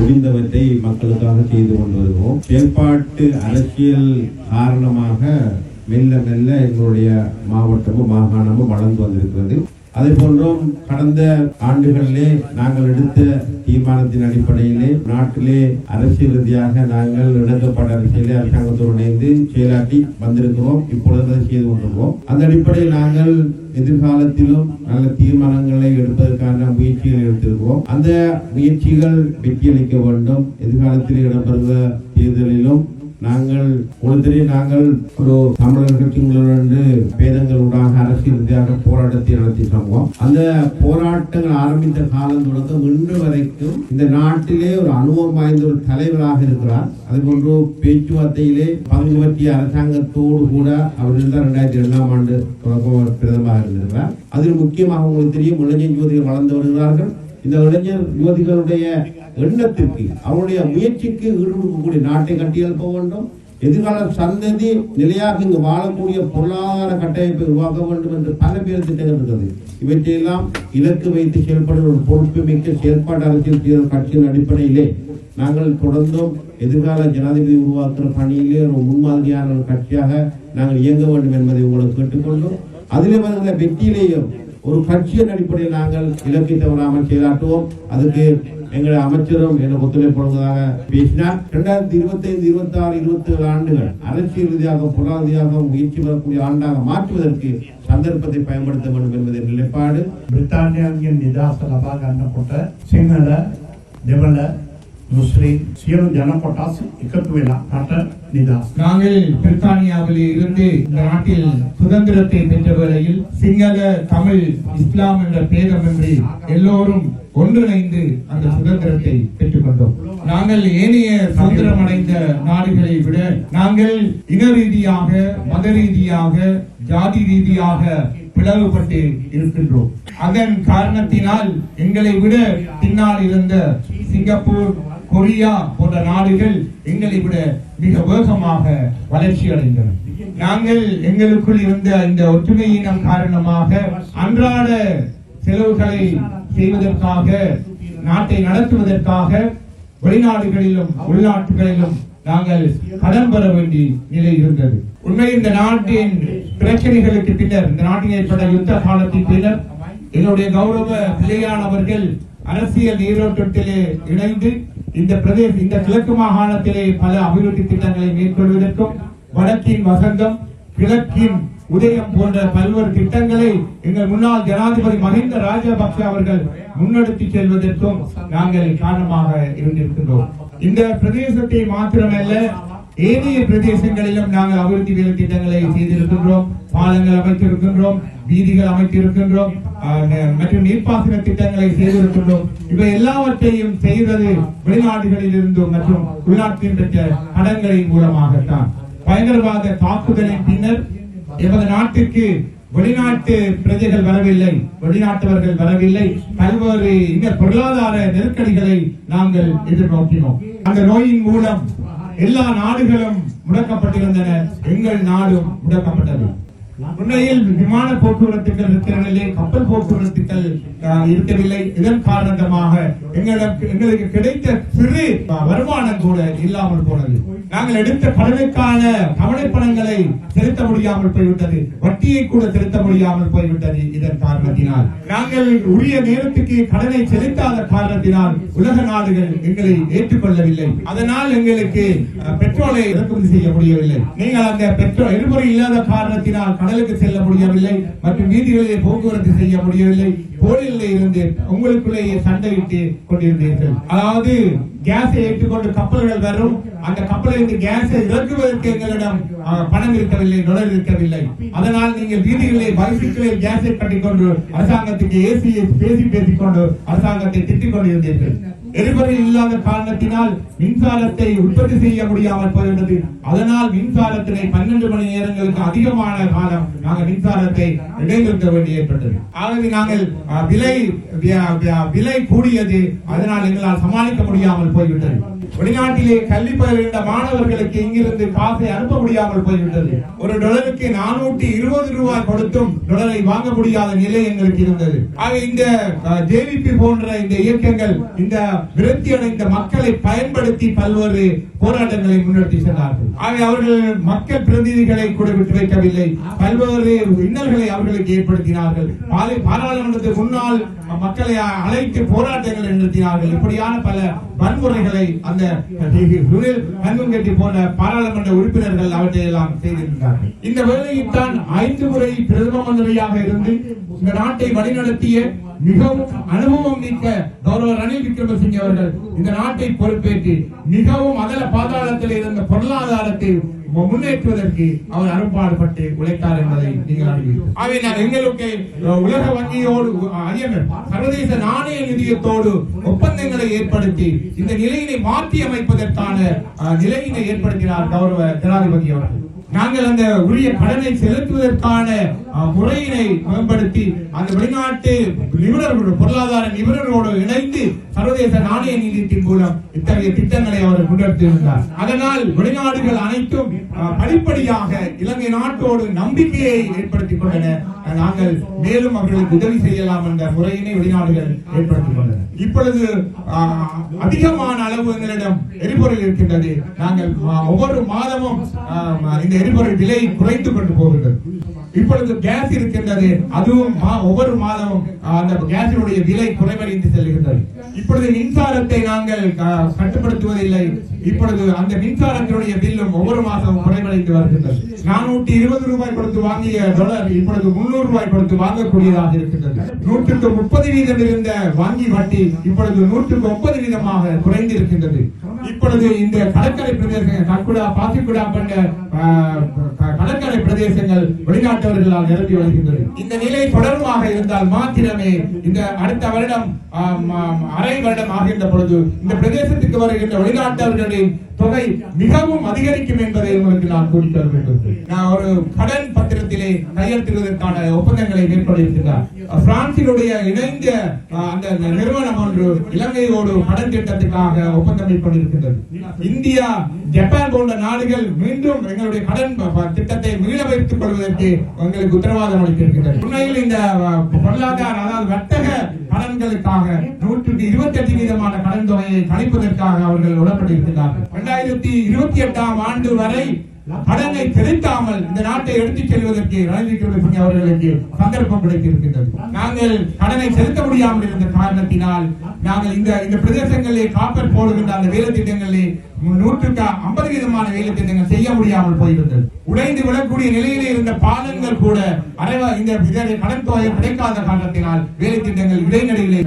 முடிந்தவற்றை மக்களுக்காக செய்து கொண்டு வருவோம். செயல்பாட்டு அரசியல் காரணமாக மெல்ல மெல்ல எங்களுடைய மாவட்டமும் மாகாணமும் வளர்ந்து வந்திருக்கிறது. அதே போன்றும் கடந்த ஆண்டுகளிலே நாங்கள் எடுத்த தீர்மானத்தின் அடிப்படையிலே நாட்டிலே அரசியல் ரீதியாக நாங்கள் இணக்கப்பட்ட அரசியலே அரசாங்கத்தோடு இணைந்து செயலாற்றி வந்திருக்கிறோம் இப்பொழுது அதை செய்து கொண்டிருக்கிறோம் அந்த அடிப்படையில் நாங்கள் எதிர்காலத்திலும் நல்ல தீர்மானங்களை எடுப்பதற்கான முயற்சிகள் எடுத்திருக்கிறோம். அந்த முயற்சிகள் வெற்றியளிக்க வேண்டும். எதிர்காலத்தில் இடம்பெறுகிற தேர்தலிலும் நாங்கள் ஒருத்தரே நாங்கள் ஒரு தமிழர் பேதங்கள் பேதங்களூடாக அரசியல் ரீதியாக போராட்டத்தை நடத்தி சமூகம் அந்த போராட்டங்கள் ஆரம்பித்த காலம் தொடக்கம் இன்று வரைக்கும் இந்த நாட்டிலே ஒரு அனுபவம் வாய்ந்த ஒரு தலைவராக இருக்கிறார். அதுபோன்று பேச்சுவார்த்தையிலே பங்கு பற்றிய அரசாங்கத்தோடு கூட அவர் இருந்தார். ரெண்டாயிரத்தி இரண்டாம் ஆண்டு தொடக்கம் பிரதமராக இருந்திருக்கிறார். அதில் முக்கியமாக உங்களுக்கு தெரியும் இளைஞர் ஜோதிகள் வளர்ந்து வருகிறார்கள் இந்த இளைஞர் யுவதிகளுடைய எண்ணத்திற்கு அவருடைய முயற்சிக்கு ஈடுபடக்கூடிய நாட்டை கட்டியெழுப்ப வேண்டும். எதிர்கால சந்ததி நிலையாக இங்கு வாழக்கூடிய பொருளாதார கட்டமைப்பை உருவாக்க வேண்டும் என்று பல பேர் திட்டங்கள் இருந்தது. இவற்றையெல்லாம் இலக்கு வைத்து செயல்படும் ஒரு பொறுப்பு மிக்க செயல்பாடு அரசியல் தீவிர கட்சியின் அடிப்படையிலே நாங்கள் தொடர்ந்தும். எதிர்கால ஜனாதிபதி உருவாக்குற பணியிலே ஒரு முன்மாதிரியான ஒரு கட்சியாக நாங்கள் இயங்க வேண்டும் என்பதை உங்களுக்கு கேட்டுக்கொண்டோம் அதிலே வருகிற வெற்றியிலேயும் ஒரு கட்சியின் அடிப்படையில் நாங்கள் இலக்கை தவறாமல் செயலாற்றுவோம். அதுக்கு எங்களுடைய அமைச்சரும் எனக்கு ஒத்துழைப்பு வழங்குவதாக பேசினார். இரண்டாயிரத்தி இருபத்தி இருபத்தி ஆறு இருபத்தி ஏழு ஆண்டுகள் அரசியல் ரீதியாக பொருளாதார ரீதியாக முயற்சி வரக்கூடிய ஆண்டாக மாற்றுவதற்கு சந்தர்ப்பத்தை பயன்படுத்த வேண்டும் என்பதை நிலைப்பாடு. பிரித்தானியாவின் நிதாசலபாக அண்ணப்பட்ட சிங்கள திவள ಮುಸ್ಲಿಂ ಸಿಯರು ಜನಪಟಾಸು நாங்கள் பிரித்தானியாவில் இருந்து இந்த நாட்டில் சுதந்திரத்தை பெற்ற வேளையில் சிங்கள தமிழ் இஸ்லாம் என்ற பேதமின்றி எல்லோரும் ஒன்றிணைந்து அந்த சுதந்திரத்தை பெற்றுக் கொண்டோம் நாங்கள் ஏனைய சுதந்திரம் அடைந்த நாடுகளை விட நாங்கள் இன ரீதியாக மத ரீதியாக ஜாதி ரீதியாக பிளவுபட்டு இருக்கின்றோம். அதன் காரணத்தினால் எங்களை விட பின்னால் இருந்த சிங்கப்பூர் கொரியா போன்ற நாடுகள் எங்களை விட மிக வேகமாக வளர்ச்சி அடைந்தன. நாங்கள் எங்களுக்குள் இருந்த இந்த ஒற்றுமையினம் காரணமாக அன்றாட செலவுகளை செய்வதற்காக நாட்டை நடத்துவதற்காக வெளிநாடுகளிலும் உள்நாட்டுகளிலும் நாங்கள் கடன் பெற வேண்டிய நிலை இருந்தது. உண்மை இந்த நாட்டின் பிரச்சனைகளுக்கு பின்னர் இந்த நாட்டில் ஏற்பட்ட யுத்த காலத்தின் பின்னர் என்னுடைய கௌரவ பிள்ளையானவர்கள் அரசியல் நீரோட்டத்திலே இணைந்து இந்த பிரதேச இந்த கிழக்கு மாகாணத்திலே பல அபிவிருத்தி திட்டங்களை மேற்கொள்வதற்கும் வடக்கின் வசந்தம் கிழக்கின் உதயம் போன்ற பல்வேறு திட்டங்களை எங்கள் முன்னாள் ஜனாதிபதி மஹிந்த ராஜபக்ஷ அவர்கள் முன்னெடுத்து செல்வதற்கும் நாங்கள் காரணமாக இருந்திருக்கின்றோம். இந்த பிரதேசத்தை மாத்திரமல்ல ஏனைய பிரதேசங்களிலும் நாங்கள் அபிவிருத்தி வேலை திட்டங்களை செய்திருக்கின்றோம். பாலங்கள் அமைத்திருக்கின்றோம் வீதிகள் அமைத்திருக்கின்றோம் மற்றும் நீர்ப்பாசன திட்டங்களை செய்திருக்கின்றோம். இவை எல்லாவற்றையும் செய்தது வெளிநாடுகளில் இருந்தும் மற்றும் உள்நாட்டில் பெற்ற கடன்களின் மூலமாகத்தான். பயங்கரவாத தாக்குதலின் பின்னர் எமது நாட்டிற்கு வெளிநாட்டு பிரஜைகள் வரவில்லை வெளிநாட்டவர்கள் வரவில்லை. பல்வேறு இந்த பொருளாதார நெருக்கடிகளை நாங்கள் எதிர்நோக்கினோம். அந்த நோயின் மூலம் எல்லா நாடுகளும் முடக்கப்பட்டிருந்தன. எங்கள் நாடும் முடக்கப்பட்டது. உண்மையில் விமான போக்குவரத்துகள் இருக்கிறவில்லை கப்பல் போக்குவரத்துகள் ஆஹ், இருக்கவில்லை. இதன் காரணமாக எங்களுக்கு எங்களுக்கு கிடைத்த சிறு வருமானம் கூட இல்லாமல் போனது. நாங்கள் எடுத்த கடனுக்கான கவலை பணங்களை செலுத்த முடியாமல் போய்விட்டது. வட்டியை கூட செலுத்த முடியாமல் போய்விட்டது இதன் காரணத்தினால். நாங்கள் உரிய நேரத்துக்கு கடனை செலுத்தாத காரணத்தினால் உலக நாடுகள் எங்களை ஏற்றுக்கொள்ளவில்லை. அதனால் எங்களுக்கு பெட்ரோலை இறக்குமதி செய்ய முடியவில்லை. நீங்கள் அந்த பெட்ரோல் எரிபொருள் இல்லாத காரணத்தினால் கடலுக்கு செல்ல முடியவில்லை. மற்றும் வீதிகளிலே போக்குவரத்து செய்ய முடியவில்லை. போலில் இருந்து உங்களுக்குள்ளேயே சண்டையிட்டு கொண்டிருந்தீர்கள். அதாவது கேஸை ஏற்றுக்கொண்டு கப்பல்கள் வரும். அந்த கப்பலிருந்து கேஸை இறக்குவதற்கு எங்களிடம் பணம் இருக்கவில்லை நுழைவு இருக்கவில்லை. அதனால் நீங்கள் வீதிகளிலே பைசிக்கிளில் கேஸை கட்டிக்கொண்டு அரசாங்கத்துக்கு ஏசியை பேசி பேசிக்கொண்டு அரசாங்கத்தை திட்டிக் கொண்டிருந்தீர்கள் எரிபொருள் இல்லாத காரணத்தினால் மின்சாரத்தை உற்பத்தி செய்ய முடியாமல் போய்விட்டது அதனால் மின்சாரத்தினை பன்னெண்டு மணி நேரங்களுக்கு அதிகமான காலம் நாங்கள் மின்சாரத்தை இடைநிறுத்த வேண்டி ஏற்பட்டது. ஆகவே நாங்கள் அஹ், விலை விலை கூடியது அதனால் எங்களால் சமாளிக்க முடியாமல் போய்விட்டது. வெளிநாட்டிலே கல்வி பயிலுகின்ற மாணவர்களுக்கு இங்கிருந்து காசை அனுப்ப முடியாமல் போய்விட்டது. ஒரு டொலருக்கு நானூற்றி இருபது ரூபாய் கொடுத்தும் டொலரை வாங்க முடியாத நிலை எங்களுக்கு இருந்தது. ஆக இந்த ஜேவிபி போன்ற இந்த இயக்கங்கள் இந்த விரக்தி அடைந்த மக்களை பயன்படுத்தி பல்வேறு போராட்டங்களை முன்னெடுத்து சென்றார்கள். ஆக அவர்கள் மக்கள் பிரதிநிதிகளை கூட விட்டு வைக்கவில்லை. பல்வேறு இன்னல்களை அவர்களுக்கு ஏற்படுத்தினார்கள். பாராளுமன்றத்துக்கு முன்னால் மக்களை அழைத்து போராட்டங்களை நடத்தினார்கள் இப்படியான பல வன்முறைகளை அந்த அந்த கண்ணும் கட்டி போன்ற பாராளுமன்ற உறுப்பினர்கள் அவற்றை எல்லாம் செய்திருக்கிறார்கள் இந்த வேளையில் தான் ஐந்து முறை பிரதம மந்திரியாக இருந்து இந்த நாட்டை வழிநடத்திய மிகவும் அனுபவம் மிக்க கௌரவ ரணில் விக்ரமசிங்க அவர்கள் இந்த நாட்டை பொறுப்பேற்று மிகவும் அதல பாதாளத்தில் இருந்த பொருளாதாரத்தை முன்னேற்றுவதற்கு அவர் அரும்பாடுபட்டு உழைத்தார் என்பதை நீங்கள் அறிவீர்கள். அவை நான் எங்களுக்கு உலக வங்கியோடு IMF, சர்வதேச நாணய நிதியத்தோடு ஒப்பந்தங்களை ஏற்படுத்தி இந்த நிலையினை மாற்றி அமைப்பதற்கான நிலையினை ஏற்படுத்தினார் கௌரவ ஜனாதிபதி அவர்கள். நாங்கள் அந்த உரிய கடனை செலுத்துவதற்கான முறையினை மேம்படுத்தி அந்த வெளிநாட்டு நிபுணர்களோடு பொருளாதார நிபுணர்களோடு இணைந்து சர்வதேச நாணய நிதியத்தின் மூலம் இத்தகைய திட்டங்களை அவர் முன்னெடுத்திருந்தார். அதனால் வெளிநாடுகள் அனைத்தும் படிப்படியாக இலங்கை நாட்டோடு நம்பிக்கையை ஏற்படுத்திக் கொண்டன. நாங்கள் மேலும் அவர்களுக்கு உதவி செய்யலாம் என்ற முறையினை வெளிநாடுகள் ஏற்படுத்திக் கொண்டன. இப்பொழுது அதிகமான அளவு எங்களிடம் எரிபொருள் இருக்கின்றது. நாங்கள் ஒவ்வொரு மாதமும் இந்த எரிபொருள் விலை குறைத்துக் கொண்டு போகின்றது. இப்பொழுது கேஸ் இருக்கின்றது. அதுவும் ஒவ்வொரு மாதமும் அந்த கேஸினுடைய விலை குறைவடைந்து செல்கின்றது. இப்பொழுது மின்சாரத்தை நாங்கள் கட்டுப்படுத்துவதில்லை. இப்பொழுது அந்த மின்சாரத்தினுடைய பில்லும் ஒவ்வொரு மாதமும் குறைவடைந்து வருகின்றது. நானூற்றி இருபது ரூபாய் கொடுத்து வாங்கிய டாலர் இப்பொழுது முன்னூறு ரூபாய் கொடுத்து வாங்கக்கூடியதாக இருக்கின்றது. நூற்றுக்கு முப்பது வீதம் இருந்த வங்கி வட்டி இப்பொழுது நூற்றுக்கு முப்பது வீதமாக குறைந்து இருக்கின்றது இப்பொழுது இந்த கடற்கரை பிரதேசங்கள் கக்குடா பாசிக்குடா கொண்ட கடற்கரை பிரதேசங்கள் வெளிநாட்டவர்களால் நிரம்பி வருகின்றது. இந்த நிலை தொடர்பாக இருந்தால் மாத்திரமே இந்த அடுத்த வருடம் அரை வருடம் ஆகின்ற பொழுது இந்த பிரதேசத்துக்கு வருகின்ற வெளிநாட்டவர்களின் தொகை மிகவும் அதிகரிக்கும் என்பதை உங்களுக்கு நான் கூறித்தர வேண்டும். நான் ஒரு கடன் பத்திரத்திலே கையெழுத்திடுவதற்கான ஒப்பந்தங்களை மேற்கொண்டிருக்கிறார் பிரான்சினுடைய இணைந்த அந்த நிறுவனம் ஒன்று இலங்கையோடு கடன் திட்டத்துக்காக ஒப்பந்தம் மேற்கொண்டிருக்கின்றது. இந்தியா ஜப்பான் போன்ற நாடுகள் மீண்டும் எங்களுடைய கடன் திட்டத்தை மீள வைத்துக் கொள்வதற்கு எங்களுக்கு உத்தரவாதம் அளித்திருக்கின்றது. உண்மையில் இந்த பொருளாதார அதாவது வர்த்தக கடன்களுக்காக நூற்றுக்கு இருபத்தி எட்டு வீதமான கடன் தொகையை கணிப்பதற்காக அவர்கள் உடன்பட்டிருக்கிறார்கள் இரண்டாயிரத்தி இருபத்தி எட்டாம் ஆண்டு வரை கடனை செலுத்தாமல் இந்த நாட்டை எடுத்துச் செல்வதற்கு ரணில் அவர்களுக்கு சந்தர்ப்பம் கிடைத்திருக்கின்றது. நாங்கள் கடனை செலுத்த முடியாமல் இருந்த காரணத்தினால் நாங்கள் இந்த இந்த பிரதேசங்களிலே காப்பர் போடுகின்ற அந்த வேலை திட்டங்களிலே நூற்றுக்கு ஐம்பது விதமான வேலை திட்டங்கள் செய்ய முடியாமல் போயிருந்தது. உடைந்து விடக்கூடிய நிலையிலே இருந்த பாலங்கள் கூட அரைவா இந்த கடன் தொகை கிடைக்காத காரணத்தினால் வேலை திட்டங்கள் இடைநிலையிலே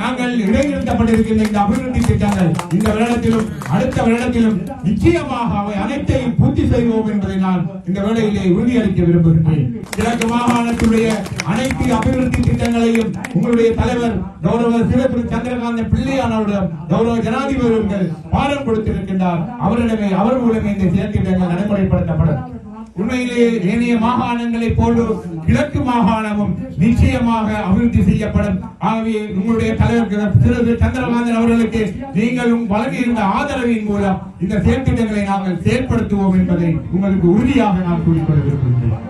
நாங்கள் இடைநிறுத்தப்பட்டிருக்கின்ற இந்த அபிவிருத்தி திட்டங்கள் இந்த வருடத்திலும் அடுத்த வருடத்திலும் நிச்சயமாக அவை அனைத்தையும் பூர்த்தி செய்வோம் என்பதை நான் இந்த வேளையிலே உறுதியளிக்க விரும்புகின்றேன். கிழக்கு மாகாணத்துடைய அனைத்து அபிவிருத்தி திட்டங்களையும் உங்களுடைய தலைவர் கௌரவ சிவபுரி சந்திரகாந்த பிள்ளையானவரிடம் கௌரவ ஜனாதிபதி அவர்கள் பாடம் கொடுத்திருக்கின்றார். அவரிடமே அவர் மூலமே இந்த செயற்திட்டங்கள் நடைமுறைப்படுத்தப்படும். உண்மையிலே ஏனைய மாகாணங்களை போல கிழக்கு மாகாணமும் நிச்சயமாக அபிவிருத்தி செய்யப்படும். ஆகவே உங்களுடைய தலைவர் திரு சந்திரகாந்தன் அவர்களுக்கு நீங்கள் வழங்கியிருந்த ஆதரவின் மூலம் இந்த செயற்திட்டங்களை நாங்கள் செயற்படுத்துவோம் என்பதை உங்களுக்கு உறுதியாக நான் கூறிக்கொள்ள விரும்புகிறேன்